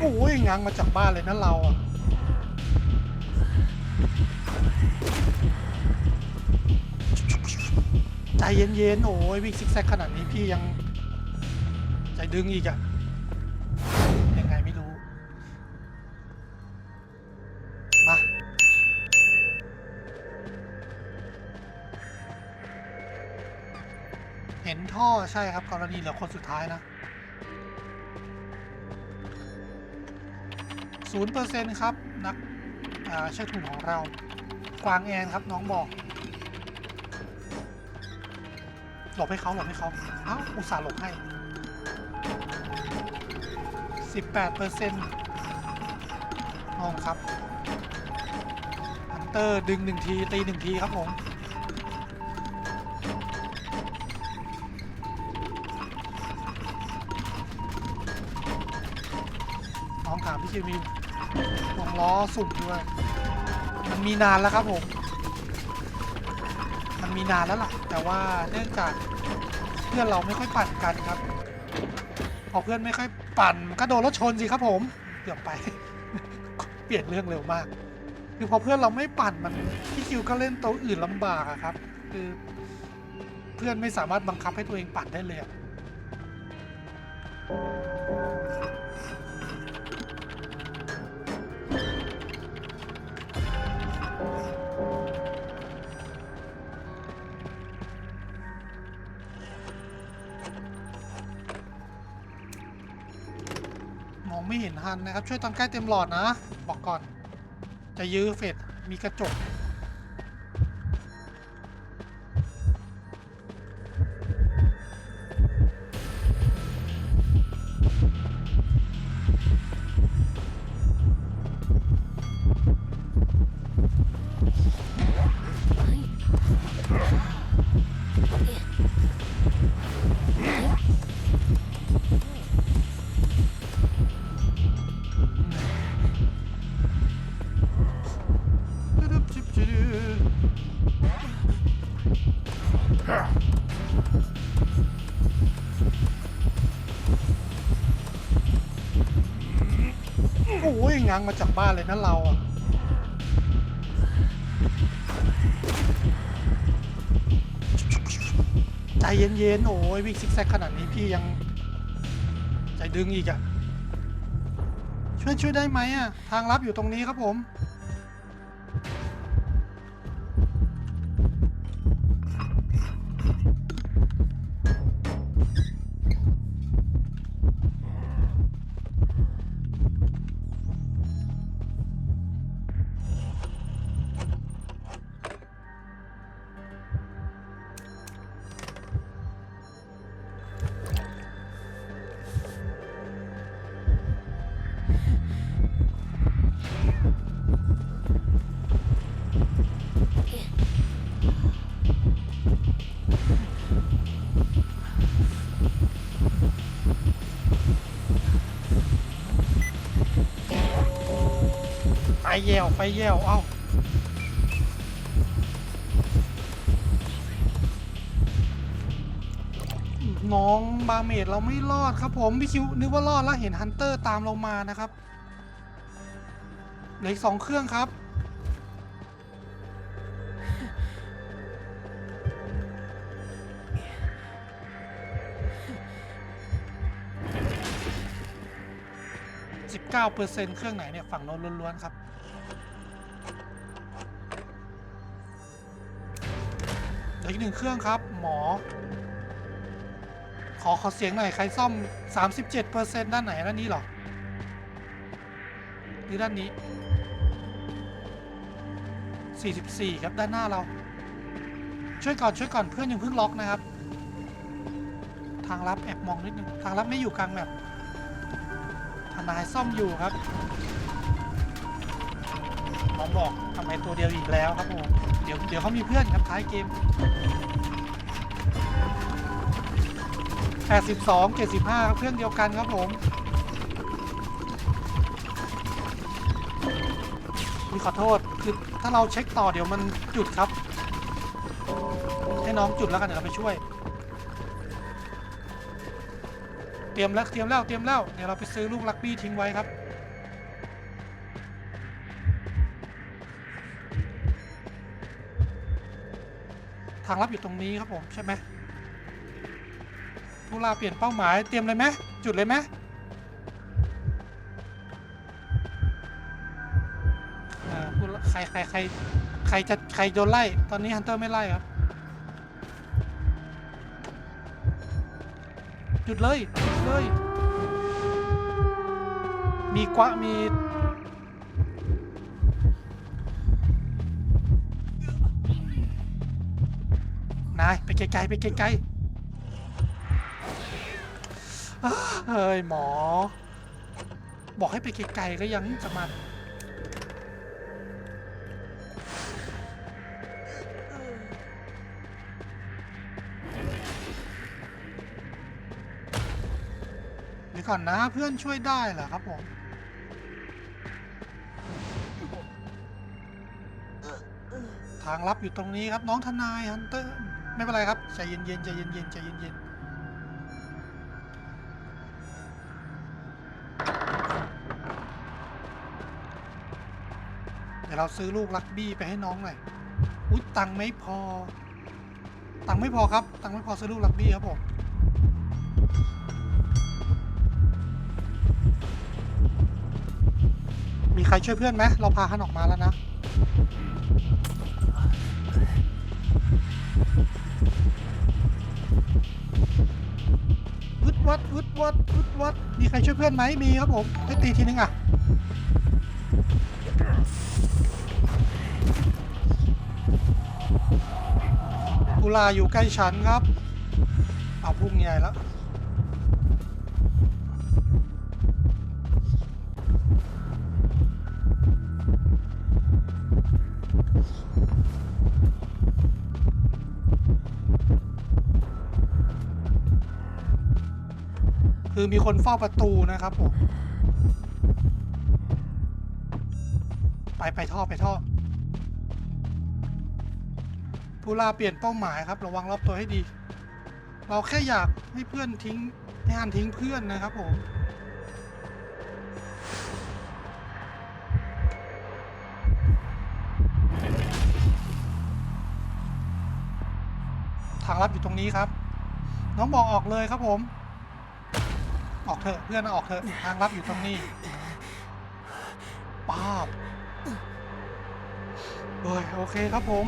โอ้ยงังมาจากบ้านเลยนะเราอะใจเย็นๆ โอ้ยวิ่งซิกแซกขนาดนี้พี่ยัง ใจดึงอีกอะ ท่อใช่ครับกรณีเหลือคนสุดท้ายนะศูนย์เปอร์เซ็นต์ครับ นักเชือกถุงของเรากวางแอนครับน้องบอก หลบให้เขาหลบให้เขาเอ้าอุตส่าห์หลบให้18เปอร์เซ็นต์น้องครับฮันเตอร์ดึงหนึ่งที ตีหนึ่งทีครับผม น้องถามพี่คิวมีวงล้อสุ่มด้วย มันมีนานแล้วครับผม มันมีนานแล้วล่ะ แต่ว่าเนื่องจากเพื่อนเราไม่ค่อยปั่นกันครับ พอเพื่อนไม่ค่อยปั่นก็โดนรถชนสิครับผม เกือบไป เปลี่ยนเรื่องเร็วมาก คือพอเพื่อนเราไม่ปั่นมันพี่คิวก็เล่นโต๊ะอื่นลำบากอะครับ คือเพื่อนไม่สามารถบังคับให้ตัวเองปั่นได้เลย มองไม่เห็นฮันนะครับ ช่วยตอนใกล้เต็มหลอดนะ บอกก่อน จะยื้อเฟดมีกระจก โอ้ยง้างมาจากบ้านเลยนะเราอะใจเย็นๆ โอ้ยวิ่งซิกแซกขนาดนี้พี่ยัง ใจดึงอีกอะ ช่วยช่วยได้ไหมอะ ทางลับอยู่ตรงนี้ครับผม แยวไปแยวเอ้าน้องบาเมดเราไม่รอดครับผม พี่คิวนึกว่ารอดแล้วเห็นฮันเตอร์ตามเรามานะครับเหลืออีกสองเครื่องครับ 19เปอร์เซ็นต์เครื่องไหนเนี่ย ฝั่งโน้นล้วนๆครับ ลืออีกหนึ่งเครื่องครับ หมอ ขอขอเสียงหน่อย ใครซ่อม 37เปอร์เซ็นต์ด้านไหนด้านนี้หรอ หรือด้านนี้ 44 ครับด้านหน้าเรา ช่วยก่อนช่วยก่อนเพื่อนยังเพิ่งล็อกนะครับ ทางลับแอบมองนิดนึง ทางลับไม่อยู่กลางแบบทนายซ่อมอยู่ครับ มองบอกทำไมตัวเดียวอีกแล้วครับผมเดี๋ยวเดี๋ยวเขามีเพื่อนครับท้ายเกม82 75ครับเครื่องเดียวกันครับผมนี่ขอโทษคือถ้าเราเช็คต่อเดี๋ยวมันจุดครับ ให้น้องจุดแล้วกันเดี๋ยวเราไปช่วย เตรียมแล้วเตรียมแล้วเตรียมแล้วเดี๋ยวเราไปซื้อลูกลักบี้ทิ้งไว้ครับ ทางลับอยู่ตรงนี้ครับผมใช่ไหมทุลาเปลี่ยนเป้าหมายเตรียมเลยไหมจุดเลยไหมใครใครใครใครจะใครโดนไล่ ตอนนี้ฮันเตอร์ไม่ไล่ครับหยุดเลยหยุดเลย มีกวะมี นายไปไกลๆไปไกลๆเฮ้ยหมอ บอกให้ไปไกลๆก็ยังจะมาเดี๋ยวก่อนนะเพื่อนช่วยได้เหรอครับผมทางลับอยู่ตรงนี้ครับน้องทนายฮันเตอร์ ไม่เป็นไรครับใจเย็นๆใจเย็นๆใจเย็นๆเดี๋ยวเราซื้อลูกลักบี้ไปให้น้องหน่อยอุ๊ยตังค์ไม่พอ ตังค์ไม่พอครับ ตังค์ไม่พอซื้อลูกลักบี้ครับผมมีใครช่วยเพื่อนไหมเราพาฮันออกมาแล้วนะ มีใครช่วยเพื่อนไหมมีครับผมให้ตีทีนึงอะกุลาอยู่ใกล้ฉันครับ เอาพุ่งใหญ่แล้ว คือมีคนเฝ้าประตูนะครับผม ไปไปท่อไปท่อผู้ล่าเปลี่ยนเป้าหมายครับ ระวังรอบตัวให้ดี เราแค่อยากให้เพื่อนทิ้งให้ฮันทิ้งเพื่อนนะครับผมทางลับอยู่ตรงนี้ครับ น้องบอกออกเลยครับผม ออกเถอะเพื่อนออกเถอะทางลับอยู่ตรงนี้ป้าบเฮ้ยโอเคครับผม